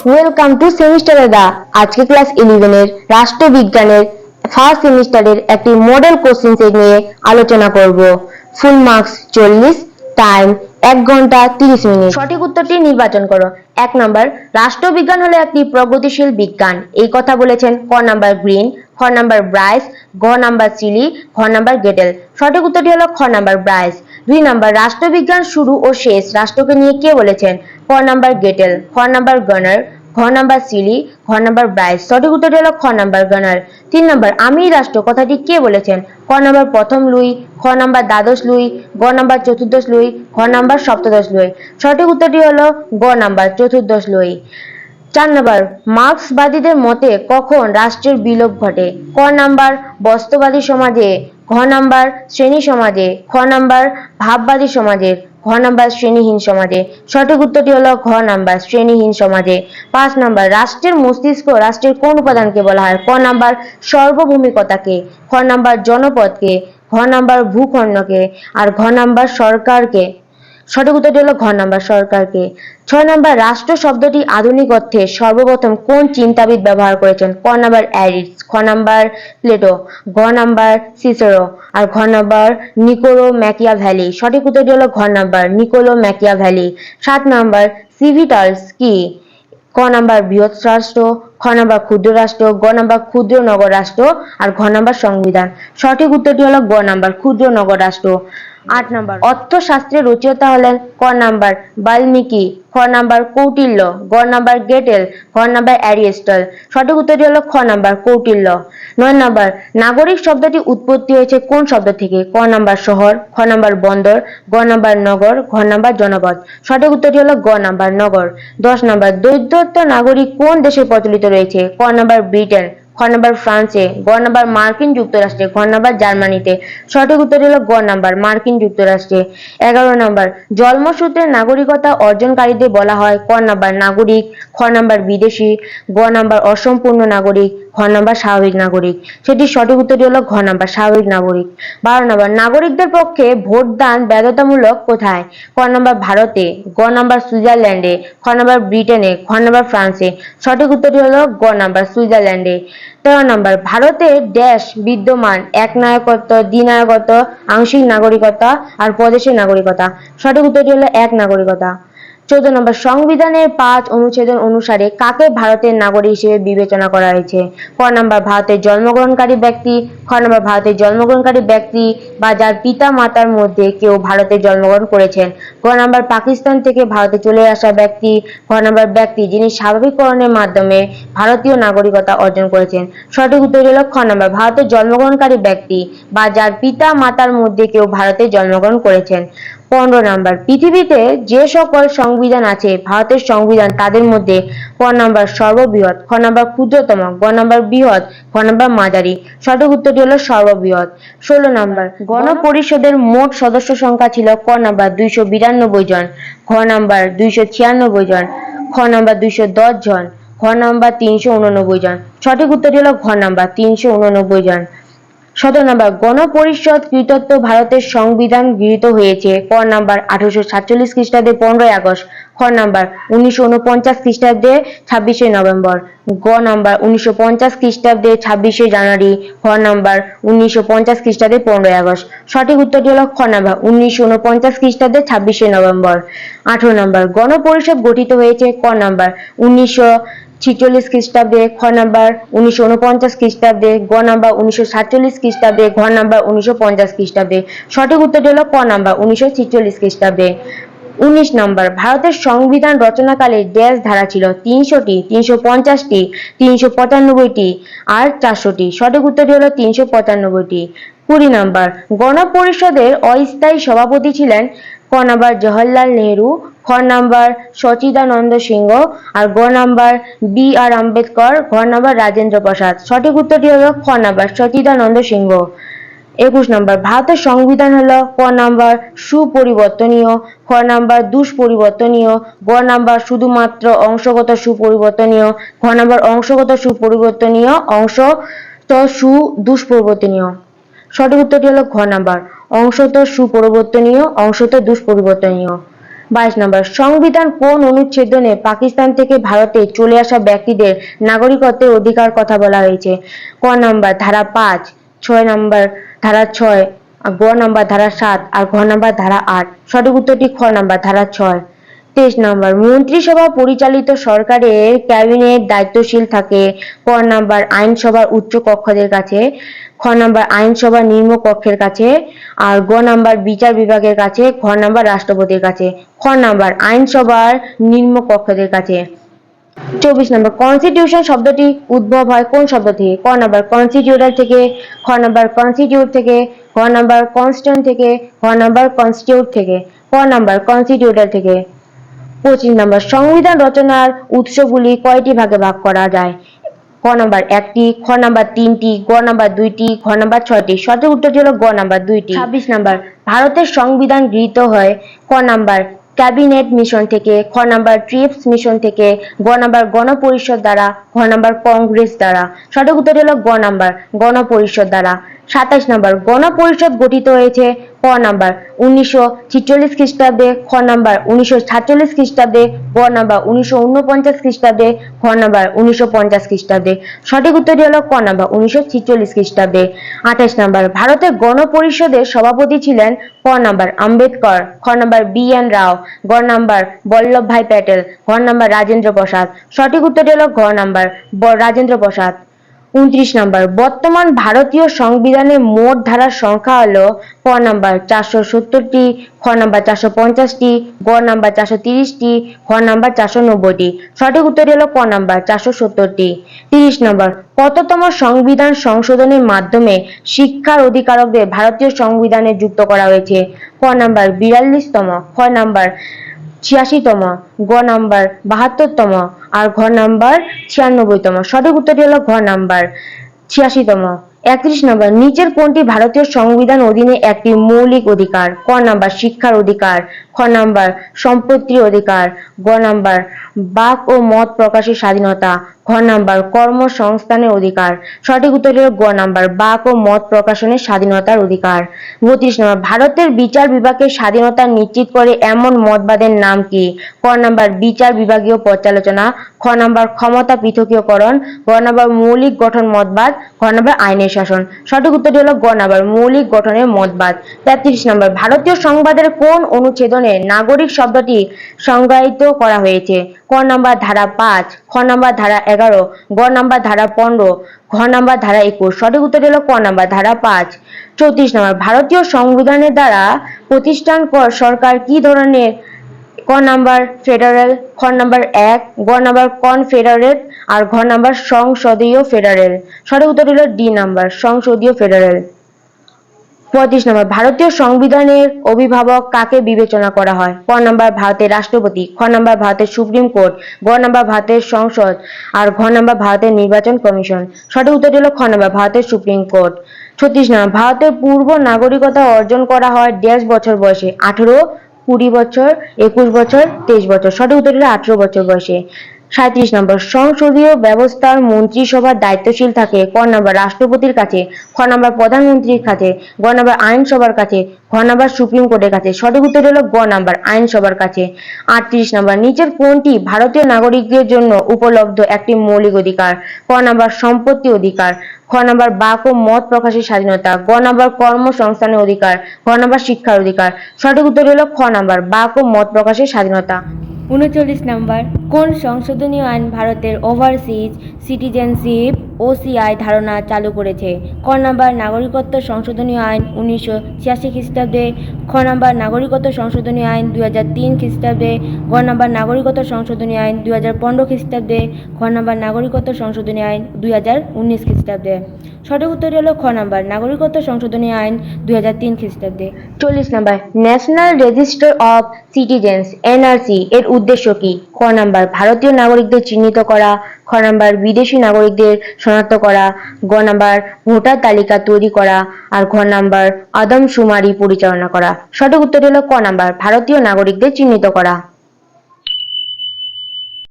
Welcome to semester দা আজকে class eleven এর রাষ্ট্রবিজ্ঞানের first সেমিস্টারের একটি মডেল কোশ্চেন সেট নিয়ে আলোচনা করব। ফুল মার্কস চল্লিশ টাইম এক ঘণ্টা তিরিশ মিনিট। সঠিক উত্তরটি নির্বাচন করো। এক নম্বর, রাষ্ট্রবিজ্ঞান হলো একটি প্রগতিশীল বিজ্ঞান। এই কথা বলেছেন ক নাম্বার গ্রিন, খ নাম্বার ব্রাইস, গ নাম্বার সিলি খ নাম্বার গেটেল। সঠিক উত্তরটি হলো খ নাম্বার ব্রাইস। দুই নাম্বার, রাষ্ট্রবিজ্ঞান শুরু ও শেষ। রাষ্ট্রকে নিয়ে কে বলেছেন? ক নাম্বার গেটেল, খ নাম্বার গনার ঘ নাম্বার সিলি ঘ নাম্বার ব্রাইস, সঠিক উত্তরটি হলো খ নাম্বার গানার। তিন নাম্বার আমি রাষ্ট্র, কথাটি কে বলেছেন? ক নাম্বার প্রথম লুই, খ নাম্বার দ্বাদশ লুই, গ নাম্বার চতুর্দশ লুই, ঘ নাম্বার সপ্তদশ লুই। সঠিক উত্তরটি হলো গ নাম্বার চতুর্দশ লুই। চার নাম্বার, মার্ক্সবাদীদের মতে কখন রাষ্ট্রের বিলোপ ঘটে? ক নাম্বার বস্তুবাদী সমাজে, ঘ নাম্বার শ্রেণি সমাজে, খ নাম্বার ভাববাদী সমাজে ঘ নাম্বার শ্রেণীহীন সমাজে। সঠিক উত্তরটি হলো ঘ নাম্বার শ্রেণীহীন সমাজে। পাঁচ নাম্বার, রাষ্ট্রের মস্তিষ্ক রাষ্ট্রের কোন উপাদানকে বলা হয়? ক নাম্বার সর্বভৌমিকতাকে, খ নাম্বার জনপদকে, ঘ নাম্বার ভূখণ্ডকে, আর ঘ নাম্বার সরকারকে। সঠিক উত্তরটি হলো ঘ নাম্বার সরকারকে। ছয় নাম্বার, রাষ্ট্র শব্দটি আধুনিক অর্থে সর্বপ্রথম কোন চিন্তাবিদ ব্যবহার করেছেন? ক নাম্বার, অ্যারিস, খ নাম্বার, প্লেটো গ নাম্বার, সিসেরো, আর ঘ নাম্বার, নিকোলো ম্যাকিয়া ভ্যালি। সঠিক উত্তরটি হলো ঘ নাম্বার, নিকোলো ম্যাকিয়া ভ্যালি। সাত নাম্বার, সিভিটালস কি? ক নাম্বার, বৃহৎ রাষ্ট্র, খ নাম্বার, ক্ষুদ্র রাষ্ট্র, গ নাম্বার, ক্ষুদ্র নগর রাষ্ট্র, আর ঘ নাম্বার, সংবিধান। সঠিক উত্তরটি হলো গ নাম্বার, ক্ষুদ্র নগর রাষ্ট্র। আট নাম্বার। অর্থশাস্ত্রের রচয়িতা হলেন ক নাম্বার বাল্মীকি, খ নাম্বার কৌটিল্য, গ নাম্বার গেটেল, ঘ নাম্বার অ্যারিস্টল সঠিক উত্তরটি হলো খ নাম্বার কৌটিল্য। নয় নাম্বার, নাগরিক শব্দটি উৎপত্তি হয়েছে কোন শব্দ থেকে? ক নাম্বার শহর, খ নাম্বার বন্দর, গ নাম্বার নগর, ঘ নাম্বার জনপদ। সঠিক উত্তরটি হলো গ নাম্বার নগর। দশ নাম্বার দৈত্যত্ব নাগরিক কোন দেশে প্রচলিত রয়েছে? ক নাম্বার ব্রিটেন। খ নাম্বার ফ্রান্সে গ নাম্বার মার্কিন যুক্তরাষ্ট্রে খ নাম্বার জার্মানিতে। সঠিক উত্তর হলো গ নাম্বার মার্কিন যুক্তরাষ্ট্রে। এগারো নাম্বার, জন্মসূত্রে নাগরিকতা অর্জনকারীদের বলা হয় ক নাম্বার নাগরিক খ নাম্বার বিদেশি গ নাম্বার অসম্পূর্ণ নাগরিক ঘ নাম্বার স্বাভাবিক নাগরিক। সেটি সঠিক উত্তরটি হলো ঘ নাম্বার স্বাভাবিক নাগরিক। বারো নম্বর, নাগরিকদের পক্ষে ভোটদান বাধ্যতামূলক কোথায়? ক নম্বর ভারতে গ নম্বর সুইজারল্যান্ডে খ নম্বর ব্রিটেনে খ নাম্বার ফ্রান্সে। সঠিক উত্তরটি হলো গ নাম্বার সুইজারল্যান্ডে। তেরো নম্বর, ভারতে ড্যাশ বিদ্যমান একনায়কত্ব দ্বিনায়কত্ব আংশিক নাগরিকতা আর প্রদেশের নাগরিকতা। সঠিক উত্তরটি হলো এক নাগরিকতা। চোদ্দ নম্বর সংবিধানের পাঁচ অনুচ্ছেদ অনুসারে কাকে ভারতের নাগরিক হিসেবে বিবেচনা করা হয়েছে? ক নাম্বার ভারতের জন্মগ্রহণকারী ব্যক্তি, খ নাম্বার ভারতের জন্মগ্রহণকারী ব্যক্তি বা যার পিতা মাতার মধ্যে কেউ ভারতে জন্মগ্রহণ করেছেন? গ নাম্বার পাকিস্তান থেকে ভারতে চলে আসা ব্যক্তি ঘ নাম্বার ব্যক্তি যিনি স্বাভাবিককরণের মাধ্যমে ভারতীয় নাগরিকতা অর্জন করেছেন। সঠিক উত্তর হলো খ নাম্বার ভারতের জন্মগ্রহণকারী ব্যক্তি বা যার পিতা মাতার মধ্যে কেউ ভারতে জন্মগ্রহণ করেছেন। পনেরো নাম্বার। পৃথিবীতে যে সকল সংবিধান আছে, ভারতের সংবিধান, তাদের মধ্যে ক নাম্বার সর্ববৃহৎ, খ নাম্বার ক্ষুদ্রতম, গ নাম্বার বৃহৎ ঘ নাম্বার মাঝারি। সঠিক উত্তরটি হলো সর্ববৃহৎ। ষোলো নাম্বার, গণপরিষদের মোট সদস্য সংখ্যা ছিল ক নাম্বার দুইশো বিরানব্বই জন, ঘ নাম্বার দুইশো ছিয়ানব্বই জন খ নাম্বার দুইশো দশ জন, ঘ নাম্বার তিনশো উননব্বই জন। সঠিক উত্তরটি হলো ঘ নাম্বার তিনশো উননব্বই জন। সতেরো নাম্বার, গণপরিষদ কৃতত্ব ভারতের সংবিধান গৃহীত হয়েছে। ক নাম্বার, আঠারোশো সাতচল্লিশ খ্রিস্টাব্দে পনেরোই আগস্ট। খ নাম্বার, উনিশশো উনপঞ্চাশ খ্রিস্টাব্দে ছাব্বিশে নভেম্বর। গ নাম্বার, উনিশশো পঞ্চাশ খ্রিস্টাব্দে ছাব্বিশে জানুয়ারি। খ নাম্বার, উনিশশো পঞ্চাশ খ্রিস্টাব্দে পনেরোই আগস্ট। সঠিক উত্তরটি হলো খ নাম্বার, উনিশশো উনপঞ্চাশ খ্রিস্টাব্দে ছাব্বিশে নভেম্বর। আঠারো নম্বর, গণপরিষদ গঠিত হয়েছে ক নাম্বার, উনিশশো ছিচল্লিশ খ্রিস্টাব্দে খ নাম্বার উনিশশো উনপঞ্চাশ খ্রিস্টাব্দে গ নাম্বার উনিশশো সাতচল্লিশ খ্রিস্টাব্দে, ঘ নাম্বার উনিশশো পঞ্চাশ খ্রিস্টাব্দে। সঠিক উত্তরটি হলো ক নাম্বার উনিশশো ছিচল্লিশ খ্রিস্টাব্দে। উনিশ নম্বর, ভারতের সংবিধান রচনাকালে ড্যাশ ধারা ছিল তিনশোটি, তিনশো পঞ্চাশটি, তিনশো পঁচানব্বইটি আর চারশোটি। সঠিক উত্তরটি হলো তিনশো পঁচানব্বইটি। কুড়ি নম্বর, গণপরিষদের অস্থায়ী সভাপতি ছিলেন ক নাম্বার জওহরলাল নেহরু খ নাম্বার সচিদানন্দ সিংহ আর গ নাম্বার বি আর আম্বেদকর ঘ নাম্বার রাজেন্দ্র প্রসাদ। সঠিক উত্তরটি হলো খ নাম্বার সচিদানন্দ সিংহ। একুশ নম্বর, ভারতের সংবিধান হলো ক নাম্বার সুপরিবর্তনীয়, খ নাম্বার দুষ্পরিবর্তনীয়, গ নাম্বার শুধুমাত্র অংশগত সুপরিবর্তনীয় ঘ নাম্বার অংশগত সুপরিবর্তনীয়, অংশ তো সু দুষ্পরিবর্তনীয়। সঠিক উত্তরটি হলো ঘ নাম্বার অংশত সুপরিবর্তনীয় অংশত দুষ্পরিবর্তনীয়। বাইশ নম্বর, সংবিধান কোন অনুচ্ছেদনে পাকিস্তান থেকে ভারতে চলে আসা ব্যক্তিদের নাগরিকত্বের অধিকার কথা বলা হয়েছে? ক নম্বর, ধারা পাঁচ, ছয় নম্বর, ধারা ছয়, গ নম্বর, ধারা সাত আর ঘ নম্বর, ধারা আট। সঠিক উত্তরটি খ নম্বর, ধারা ছয়। তেইশ নম্বর, মন্ত্রিসভা পরিচালিত সরকারের ক্যাবিনেট দায়িত্বশীল থাকে। ক নম্বর, আইনসভার উচ্চ কক্ষদের কাছে। খ নম্বর, আইনসভার নিম্ন কক্ষের কাছে। আর গ নম্বর, বিচার বিভাগের কাছে। ঘ নম্বর, রাষ্ট্রপতির কাছে। খ নম্বর, আইনসভার নিম্ন কক্ষদের কাছে। চব্বিশ নম্বর কনস্টিটিউশন শব্দটি উদ্ভব হয় কোন শব্দ থেকে? ক নম্বর কনস্টিটিউটার থেকে। খ নম্বর কনস্টিটিউট থেকে। খ নম্বর কনস্ট্যান্ট থেকে। খ নম্বর কনস্টিটিউট থেকে। ক নম্বর কনস্টিটিউটার থেকে। পঁচিশ নম্বর সংবিধান রচনার উৎসগুলি কয়টি ভাগে ভাগ করা যায়? ক নম্বর একটি খ নম্বর তিনটি গ নম্বর দুইটি ঘ নম্বর ছয়টি। সঠিক উত্তরটি হলো গ নম্বর দুইটি। ছাব্বিশ নম্বর। ভারতের সংবিধান গৃহীত হয় ক নম্বর ক্যাবিনেট মিশন থেকে খ নম্বর ট্রিপস মিশন থেকে গ নম্বর গণপরিষদ দ্বারা ঘ নম্বর কংগ্রেস দ্বারা। সঠিক উত্তর হলো গ নম্বর গণপরিষদ দ্বারা। সাতাশ নম্বর। গণপরিষদ গঠিত হয়েছে ক নম্বর, উনিশশো ছিচল্লিশ খ্রিস্টাব্দে, খ নম্বর, উনিশশো সাতচল্লিশ খ্রিস্টাব্দে, গ নম্বর, উনিশশো উনপঞ্চাশ খ্রিস্টাব্দে ঘ নম্বর, উনিশশো পঞ্চাশ খ্রিস্টাব্দে। সঠিক উত্তরটি হলো ক নম্বর, উনিশশো ছিচল্লিশ খ্রিস্টাব্দে। আঠাশ নম্বর, ভারতের গণপরিষদের সভাপতি ছিলেন ক নম্বর, আম্বেদকর, খ নম্বর, বি এন রাও, গ নম্বর, বল্লভভাই প্যাটেল, ঘ নম্বর, রাজেন্দ্র প্রসাদ। সঠিক উত্তরটি হলো ঘ নম্বর, ব- রাজেন্দ্র প্রসাদ। উনত্রিশ নম্বর। বর্তমান ভারতীয় সংবিধানে মোট ধারার সংখ্যা হলো ক নম্বর চারশো সত্তরটি, খ নম্বর চারশো পঞ্চাশটি, গ নম্বর চারশো তিরিশটি, খ নম্বর চারশো নব্বইটি। সঠিক উত্তরটি হলো ক নম্বর চারশো সত্তরটি। তিরিশ নম্বর, কততম সংবিধান সংশোধনের মাধ্যমে শিক্ষার অধিকারকদের ভারতীয় সংবিধানে যুক্ত করা হয়েছে? ক নম্বর বিয়াল্লিশতম, খ নম্বর ছিয়াশিতম গ নাম্বার বাহাত্তরতম আর ঘ নাম্বার ছিয়ানব্বইতম। সঠিক উত্তরটি হলো ঘ নাম্বার ছিয়াশিতম। একত্রিশ নম্বর, নিচের কোনটি ভারতীয় সংবিধান অধীনে একটি মৌলিক অধিকার? ক নাম্বার শিক্ষার অধিকার, খ নাম্বার সম্পত্তির অধিকার গ নাম্বার বাক ও মত প্রকাশের স্বাধীনতা ঘ নাম্বার কর্মসংস্থানের অধিকার। সঠিক উত্তর হলো গ নাম্বার বাক ও মত প্রকাশনের স্বাধীনতার অধিকার। বত্রিশ নম্বর, ভারতের বিচার বিভাগের স্বাধীনতা নিশ্চিত করে এমন মতবাদের নাম কি? ক নাম্বার বিচার বিভাগীয় পর্যালোচনা খ নাম্বার ক্ষমতা পৃথকীয়করণ গ নাম্বার মৌলিক গঠন মতবাদ ঘ নাম্বার আইনের শাসন। সঠিক উত্তরটি হলো গ নাম্বার মৌলিক গঠনের মতবাদ। তেত্রিশ নম্বর, ভারতীয় সংবাদের কোন অনুচ্ছেদনে নাগরিক শব্দটি সংজ্ঞায়িত করা হয়েছে? ক নাম্বার ধারা পাঁচ, খ নাম্বার ধারা এগারো, গ নাম্বার ধারা পনেরো, ঘ নাম্বার ধারা একুশ। সঠিক উত্তর হলো ক নাম্বার ধারা পাঁচ। চৌত্রিশ নম্বর, ভারতীয় সংবিধানের দ্বারা প্রতিষ্ঠান কর সরকার কি ধরনের ক নাম্বার ফেডারেল, খ নাম্বার এক, গ নাম্বার কনফেডারেট আর ঘ নাম্বার সংসদীয় ফেডারেল? সঠিক উত্তর হলো ডি নাম্বার, সংসদীয় ফেডারেল। পঁয়ত্রিশ নম্বর, ভারতীয় সংবিধানের অভিভাবক কাকে বিবেচনা করা হয়? ক নম্বর, ভারতের রাষ্ট্রপতি, খ নম্বর, ভারতের সুপ্রিম কোর্ট, গ নম্বর, ভারতের সংসদ, আর ঘ নম্বর, ভারতের নির্বাচন কমিশন। সঠিক উত্তরটি হলো খ নম্বর, ভারতের সুপ্রিম কোর্ট। ছত্রিশ নম্বর, ভারতের পূর্ব নাগরিকতা অর্জন করা হয় দেড় বছর বয়সে, আঠেরো কুড়ি বছর, একুশ বছর, তেইশ বছর। সঠিক উত্তর হলো আঠেরো বছর বয়সে। সাঁত্রিশ নম্বর। সংসদীয় ব্যবস্থার মন্ত্রিসভার দায়িত্বশীল থাকে ক নম্বর রাষ্ট্রপতির কাছে, খ নম্বর প্রধানমন্ত্রীর কাছে, গ নম্বর আইনসভার কাছে ঘ নম্বর সুপ্রিম কোর্টের কাছে। সঠিক উত্তর হলো গ নম্বর আইনসভার কাছে। আটত্রিশ নম্বর, নিচের কোনটি ভারতীয় নাগরিকদের জন্য উপলব্ধ একটি মৌলিক অধিকার? ক নম্বর সম্পত্তি অধিকার, খ নম্বর বাক ও মত প্রকাশের স্বাধীনতা, গ নম্বর কর্মসংস্থানের অধিকার ঘ নম্বর শিক্ষার অধিকার। সঠিক উত্তর হলো খ নম্বর, বাক ও মত প্রকাশের স্বাধীনতা। উনচল্লিশ নম্বর, কোন সংশোধনীয় আইন ভারতের ওভারসিজ সিটিজেনশিপ ওসিআই ধারণা চালু করেছে? ক নম্বর, নাগরিকত্ব সংশোধনীয় আইন উনিশশো ছিয়াশি খ্রিস্টাব্দে, খ নম্বর, নাগরিকত্ব সংশোধনী আইন দুই হাজার তিন খ্রিস্টাব্দে, গ নম্বর, নাগরিকত্ব সংশোধনী আইন দুই হাজার পনেরো খ্রিস্টাব্দে, খ নম্বর, নাগরিকত্ব সংশোধনী আইন দুই হাজার উনিশ খ্রিস্টাব্দে। সঠিক উত্তর হলো খ নম্বর, নাগরিকত্ব সংশোধনী আইন দুই হাজার তিন খ্রিস্টাব্দে। চল্লিশ number national register of citizens NRC এর উদ্দেশ্য কি? ক নাম্বার, ভারতীয় নাগরিকদের চিহ্নিত করা। খ নাম্বার, বিদেশি নাগরিকদের শনাক্ত করা। গ নাম্বার, ভোটার তালিকা তৈরি করা। আর ঘ নাম্বার, আদমশুমারি পরিচালনা করা। সঠিক উত্তর হলো ক নাম্বার, ভারতীয় নাগরিকদের চিহ্নিত করা।